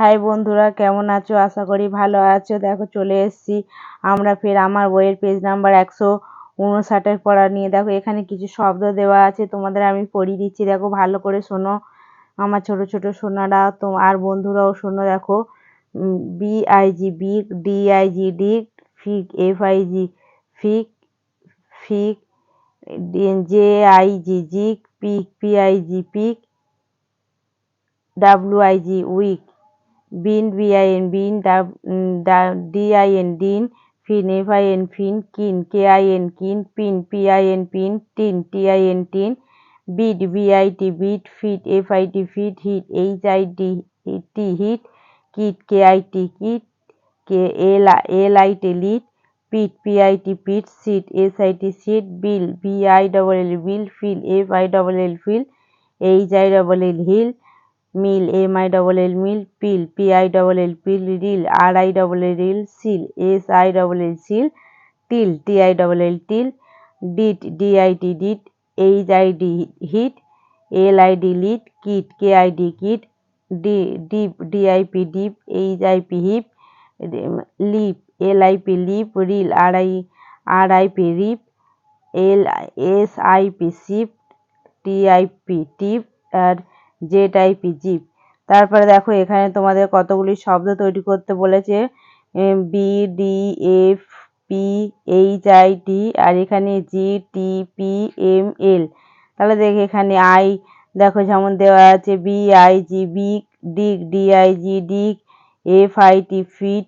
High বন্ধুরা, কেমন আছো? আশা করি ভালো আছো। দেখো, চলে এসেছি আমরা ফের আমার বইয়ের পেজ নাম্বার একশো উনষাটের পড়া নিয়ে। দেখো, এখানে কিছু শব্দ দেওয়া আছে, তোমাদের আমি পড়িয়ে দিচ্ছি। দেখো, ভালো করে শোনো। আমার ছোট ছোট সোনারা তো আর বন্ধুরাও শোনো। দেখো BIG big DIG ডিগ fig F I G fig fig J I G jig pig P I G pig W I G wig bin, B I N bin D I N din, fin F F I N fin, kin K K I N kin, pin, P I N pin, tin, T I N tin, bit, B I T bit, fit F F I T fit, hit H I D T hit, kit K K I T kit, K, L L I T lit, pit, P I T pit, sit S S I T sit, bill B I double L bill, fill F I double L fill H I double L hill mill, M I double L mill, pill, P I double L pill, rill, R I double L rill sill, S I double L sill till T I double L till dit, D I T dit, H I D hit, L I D lit, kit, K I D kit, D, dip, D I P dip, H I P hip, lip, L I P lip, rill, R I R I P rip, L, S I P sip, T I P tip, R Z টাইপি zip তারপরে দেখো, এখানে তোমাদের কতগুলি শব্দ তৈরি করতে বলেছে। B D F P H I T R এখানে G T P M L তাহলে দেখ, এখানে আই দেখো, যেমন দেওয়া আছে B I G B dig D I G dig F I T fit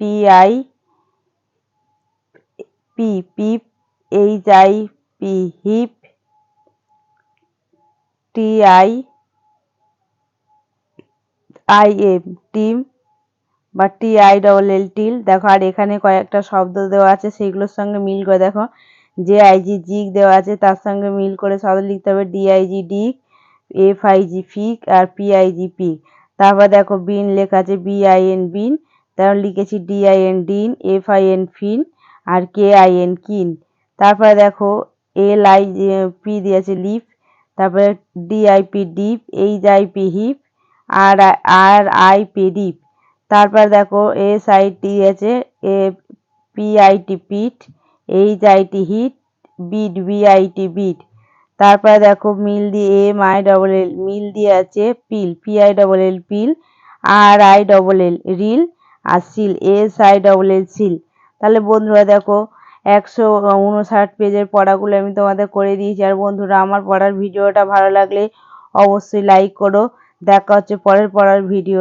P I P pip H I P hip T I tim বা T I double L, till. দেখো, আর এখানে কয়েকটা শব্দ দেওয়া আছে, সেগুলোর সঙ্গে মিল করে দেখো। যে আইজি জিগ দেওয়া আছে, তার সঙ্গে মিল করে শব্দ লিখতে হবে ডিআইজি ডিক এফ আইজি ফিক আর পিআইজি পিক তারপর দেখো, বিন লেখা আছে বিআইএন বিন। তারপর লিখেছি D I N din, F I N fin R K in kin. তারপরে দেখো, এল আই, পি দিয়েছে লিফ তারপরে D I P dip H I P hip R R I P dip তারপর দেখো S I T আছে এ P I T pit H I T hit bit B I T bit তারপরে দেখো mill দিয়ে M I double L mill দিয়ে আছে pill P I double L pill R I double L rill R sill S I double L sill. তাহলে বন্ধুরা দেখো একশো উনষাট পেজের পড়াগুলো আমি তোমাদের করে দিয়েছি। আর বন্ধুরা, আমার পড়ার ভিডিওটা ভালো লাগলে অবশ্যই লাইক করো। দেখা হচ্ছে পরের পড়ার ভিডিও